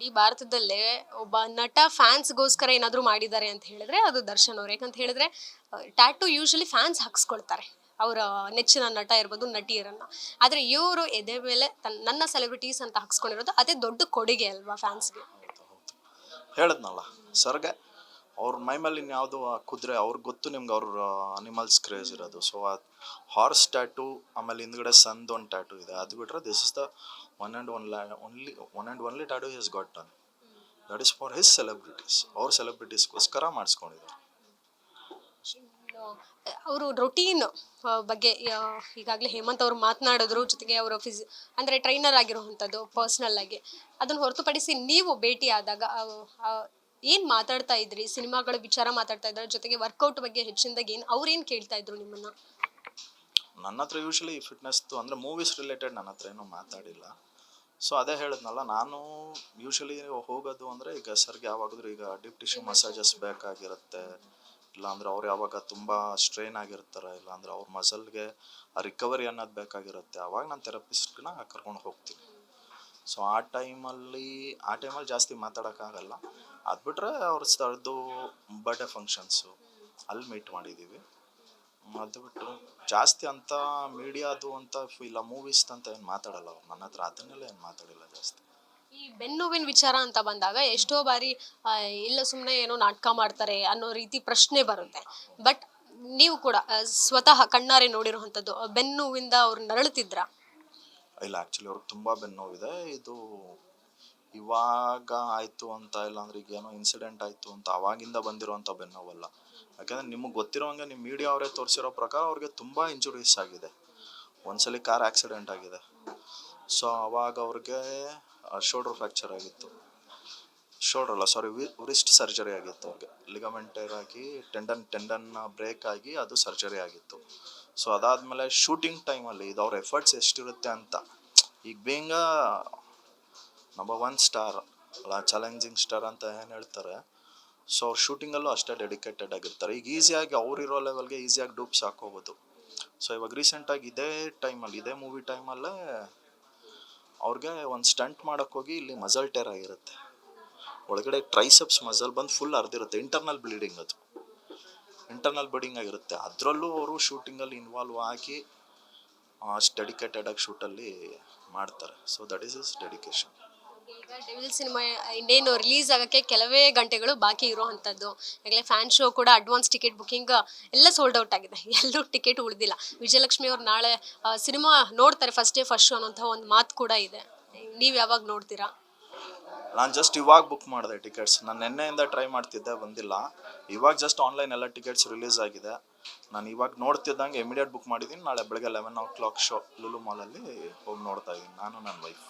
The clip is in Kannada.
ಇಡೀ ಭಾರತದಲ್ಲೇ ಒಬ್ಬ ನಟ ಫ್ಯಾನ್ಸ್ಗೋಸ್ಕರ ಏನಾದರೂ ಮಾಡಿದ್ದಾರೆ ಅಂತ ಹೇಳಿದ್ರೆ ಅದು ದರ್ಶನ್ ಅವ್ರು. ಯಾಕಂತ ಹೇಳಿದ್ರೆ ಟ್ಯಾಟು ಯೂಶಲಿ ಫ್ಯಾನ್ಸ್ ಹಾಕ್ಸ್ಕೊಳ್ತಾರೆ ಅವರ ನೆಚ್ಚಿನ ನಟ ಇರ್ಬೋದು ನಟಿಯರನ್ನ. ಆದರೆ ಇವರು ಎದೆ ಮೇಲೆ ತನ್ನ ನನ್ನ ಸೆಲೆಬ್ರಿಟೀಸ್ ಅಂತ ಹಾಕ್ಸ್ಕೊಂಡಿರೋದು ಅದೇ ದೊಡ್ಡ ಕೊಡುಗೆ ಅಲ್ವಾ ಫ್ಯಾನ್ಸ್ಗೆ ಹೇಳದ್ನಲ್ಲ ಸರ್ಗ ಹೇಳಿದ್ನಲ್ಲ ಸರ್ಗೆ ಅವ್ರ ಮೈಮೇಲೆ ಇನ್ಯಾವುದು ಕುದುರೆ ಅವ್ರಿಗೆ ಗೊತ್ತು ನಿಮ್ಗೆ ಅವ್ರ ಅನಿಮಲ್ಸ್ ಕ್ರೇಜ್ ಇರೋದು. ಸೊ ಆ ಹಾರ್ಸ್ ಟ್ಯಾಟು ಆಮೇಲೆ ಹಿಂದ್ಗಡೆ ಸಂದ್ ಒಂದು ಟ್ಯಾಟು ಇದೆ. ಅದು ಬಿಟ್ರೆ this is the one and one ಲ್ಯಾ only one and only tattoo is got done that is for his celebrities ಅವ್ರ ಸೆಲೆಬ್ರಿಟೀಸ್ಗೋಸ್ಕರ ಮಾಡಿಸ್ಕೊಂಡಿದ್ದಾರೆ. ಅವರು ರೊಟೀನ್ ಬಗ್ಗೆ ಈಗಾಗಲೇ ಹೇಮಂತ್ ಅವರು ಮಾತನಾಡಿದ್ರು ಜೊತೆಗೆ ಅವರು ಫಿಸ್ ಅಂದರೆ ಟ್ರೈನರ್ ಆಗಿರುವಂಥದ್ದು ಪರ್ಸ್ನಲ್ ಆಗಿ. ಅದನ್ನು ಹೊರತುಪಡಿಸಿ ನೀವು ಭೇಟಿ ಆದಾಗ ಏನು ಮಾತಾಡ್ತಾ ಇದ್ರಿ? ಸಿನಿಮಾಗಳ ವಿಚಾರ ಮಾತಾಡ್ತಾ ಇದ್ದಾರೆ. ಜೊತೆಗೆ ವರ್ಕೌಟ್ ಬಗ್ಗೆ ಹೆಚ್ಚಿನದಾಗಿ ಏನು ಅವ್ರೇನು ಕೇಳ್ತಾ ಇದ್ರು ನಿಮ್ಮನ್ನ? ನನ್ನ ಹತ್ರ ಯೂಶಲಿ ಫಿಟ್ನೆಸ್ದು ಅಂದ್ರೆ ಮೂವೀಸ್ ರಿಲೇಟೆಡ್ ನನ್ನ ಹತ್ರ ಏನೂ ಮಾತಾಡಿಲ್ಲ. ಸೊ ಅದೇ ಹೇಳಿದ್ನಲ್ಲ, ನಾನು ಯೂಶಲಿ ಹೋಗೋದು ಅಂದರೆ ಈಗ ಸರ್ಗೆ ಯಾವಾಗಾದ್ರೂ ಈಗ ಡಿಪ್ ಟಿಶ್ಯೂ ಮಸಾಜಸ್ ಬೇಕಾಗಿರುತ್ತೆ. ಇಲ್ಲಾಂದ್ರೆ ಅವ್ರು ಯಾವಾಗ ತುಂಬ ಸ್ಟ್ರೈನ್ ಆಗಿರ್ತಾರೆ, ಇಲ್ಲಾಂದ್ರೆ ಅವ್ರ ಮಸಲ್ಗೆ ರಿಕವರಿ ಅನ್ನೋದು ಬೇಕಾಗಿರುತ್ತೆ. ಅವಾಗ ನಾನು ಥೆರಪಿಸ್ಟ್ನ ಕರ್ಕೊಂಡು ಹೋಗ್ತೀನಿ. ಸೊ ಆ ಟೈಮಲ್ಲಿ ಆ ಟೈಮಲ್ಲಿ ಜಾಸ್ತಿ ಮಾತಾಡೋಕ್ಕಾಗಲ್ಲ. ಅದು ಬಿಟ್ಟರೆ ಅವ್ರ ಸ್ಥಳದ್ದು ಬರ್ಡೇ ಫಂಕ್ಷನ್ಸು ಅಲ್ಲಿ ಮೀಟ್ ಮಾಡಿದ್ದೀವಿ ಅದು ಬಿಟ್ಟು ಜಾಸ್ತಿ ಅಂತ ಮೀಡಿಯಾದು ಅಂತ ಇಲ್ಲ ಮೂವೀಸ್ ಅಂತ ಏನು ಮಾತಾಡಲ್ಲ ಅವ್ರು. ನನ್ನ ಹತ್ರ ಅದನ್ನೆಲ್ಲ ಏನು ಮಾತಾಡಿಲ್ಲ ಜಾಸ್ತಿ. ಈ ಬೆನ್ನುವಿನ ವಿಚಾರ ಅಂತ ಬಂದಾಗ ಎಷ್ಟೋ ಬಾರಿ ಇಲ್ಲ ಸುಮ್ಮನೆ ಏನೋ ನಾಟಕ ಮಾಡ್ತಾರೆ ಅನ್ನೋ ರೀತಿ ಪ್ರಶ್ನೆ ಬರುತ್ತೆ. ಬಟ್ ನೀವು ಕೂಡ ಸ್ವತಃ ಕಣ್ಣಾರೆ ನೋಡಿರುವಂಥದ್ದು, ಬೆನ್ನುವಿಂದ ಅವ್ರು ನರಳುತ್ತಿದ್ರ ಇಲ್ಲ ಆ್ಯಕ್ಚುಲಿ ಅವ್ರಿಗೆ ತುಂಬ ಬೆನ್ನೋವಿದೆ. ಇದು ಇವಾಗ ಆಯಿತು ಅಂತ ಇಲ್ಲಾಂದ್ರೆ ಈಗ ಏನೋ ಇನ್ಸಿಡೆಂಟ್ ಆಯಿತು ಅಂತ ಅವಾಗಿಂದ ಬಂದಿರೋವಂಥ ಬೆನ್ನೋವಲ್ಲ. ಯಾಕೆಂದರೆ ನಿಮಗೆ ಗೊತ್ತಿರೋಂಗೆ ನಿಮ್ಮ ಮೀಡಿಯಾ ಅವರೇ ತೋರಿಸಿರೋ ಪ್ರಕಾರ ಅವ್ರಿಗೆ ತುಂಬ ಇಂಜುರೀಸ್ ಆಗಿದೆ. ಒಂದ್ಸಲಿ ಕಾರ್ ಆಕ್ಸಿಡೆಂಟ್ ಆಗಿದೆ. ಸೊ ಅವಾಗ ಅವ್ರಿಗೆ ಶೋಲ್ಡ್ರ್ ಫ್ರ್ಯಾಕ್ಚರ್ ಆಗಿತ್ತು. ಶೋಲ್ಡ್ರ್ ಅಲ್ಲ ಸಾರಿ ರಿಸ್ಟ್ ಸರ್ಜರಿ ಆಗಿತ್ತು ಅವ್ರಿಗೆ. ಲಿಗಮೆಂಟರ್ ಆಗಿ ಟೆಂಡನ್ ಟೆಂಡನ್ ಬ್ರೇಕ್ ಆಗಿ ಅದು ಸರ್ಜರಿ ಆಗಿತ್ತು. ಸೊ ಅದಾದಮೇಲೆ ಶೂಟಿಂಗ್ ಟೈಮಲ್ಲಿ ಇದು ಅವ್ರ ಎಫರ್ಟ್ಸ್ ಎಷ್ಟಿರುತ್ತೆ ಅಂತ. ಈಗ ಬೀಂಗ ನಂಬರ್ ಒನ್ ಸ್ಟಾರ್ ಅಲ್ಲ ಚಾಲೆಂಜಿಂಗ್ ಸ್ಟಾರ್ ಅಂತ ಏನು ಹೇಳ್ತಾರೆ ಸೊ ಅವ್ರ ಶೂಟಿಂಗಲ್ಲೂ ಅಷ್ಟೇ ಡೆಡಿಕೇಟೆಡ್ ಆಗಿರ್ತಾರೆ. ಈಗ ಈಸಿಯಾಗಿ ಅವ್ರಿರೋ ಲೆವೆಲ್ಗೆ ಈಸಿಯಾಗಿ ಡೂಪ್ಸ್ ಹಾಕೋಬೋದು. ಸೊ ಇವಾಗ ರೀಸೆಂಟಾಗಿ ಇದೇ ಟೈಮಲ್ಲಿ ಇದೇ ಮೂವಿ ಟೈಮಲ್ಲೇ ಅವ್ರಿಗೆ ಒಂದು ಸ್ಟಂಟ್ ಮಾಡೋಕ್ಕೋಗಿ ಇಲ್ಲಿ ಮಸಲ್ ಟೇರ್ ಆಗಿರುತ್ತೆ. ಒಳಗಡೆ ಟ್ರೈಸೆಪ್ಸ್ ಮಸಲ್ ಬಂದು ಫುಲ್ ಅರ್ದಿರುತ್ತೆ ಇಂಟರ್ನಲ್ ಬ್ಲೀಡಿಂಗ್ ಅದು. ಇಂಟರ್ನಲ್ ಬಡಿಂಗ್ ಆಗಿರುತ್ತೆ. ಅದರಲ್ಲೂ ಅವರು ಶೂಟಿಂಗಲ್ಲಿ ಇನ್ವಾಲ್ವ್ ಆಗಿ ಅಷ್ಟು ಡೆಡಿಕೇಟೆಡ್ ಆಗಿ ಶೂಟಲ್ಲಿ ಮಾಡ್ತಾರೆ. So that is is dedication ಈಗ ಡೆವಿಲ್ ಸಿನಿಮಾ ಇನ್ನೇನು ರಿಲೀಸ್ ಆಗಕ್ಕೆ ಕೆಲವೇ ಗಂಟೆಗಳು ಬಾಕಿ ಇರುವಂಥದ್ದು ಈಗಲೇ ಫ್ಯಾನ್ ಶೋ ಕೂಡ ಅಡ್ವಾನ್ಸ್ ಟಿಕೆಟ್ ಬುಕ್ಕಿಂಗ್ ಎಲ್ಲ ಸೋಲ್ಡ್ ಔಟ್ ಆಗಿದೆ. ಎಲ್ಲೂ ಟಿಕೆಟ್ ಉಳಿದಿಲ್ಲ. ವಿಜಯಲಕ್ಷ್ಮಿ ಅವ್ರು ನಾಳೆ ಸಿನಿಮಾ ನೋಡ್ತಾರೆ ಫಸ್ಟ್ ಡೇ ಫಸ್ಟ್ ಶೋ ಅನ್ನೋಂಥ ಒಂದು ಮಾತು ಕೂಡ ಇದೆ. ನೀವು ಯಾವಾಗ ನೋಡ್ತೀರಾ? ನಾನು ಜಸ್ಟ್ ಇವಾಗ ಬುಕ್ ಮಾಡಿದೆ ಟಿಕೆಟ್ಸ್ ನಾನು ನಿನ್ನೆಯಿಂದ ಟ್ರೈ ಮಾಡ್ತಿದ್ದೆ, ಬಂದಿಲ್ಲ. ಇವಾಗ ಜಸ್ಟ್ ಆನ್ಲೈನ್ ಎಲ್ಲ ಟಿಕೆಟ್ಸ್ ರಿಲೀಸ್ ಆಗಿದೆ. ನಾನು ಇವಾಗ ನೋಡ್ತಿದ್ದಂಗೆ ಇಮಿಡಿಯೇಟ್ ಬುಕ್ ಮಾಡಿದ್ದೀನಿ ನಾಳೆ ಬೆಳಗ್ಗೆ eleven o'clock show Lulu ಮಾಲಲ್ಲಿ ಹೋಗಿ ನೋಡ್ತಾ ಇದ್ದೀನಿ ನಾನು ನನ್ನ ವೈಫ್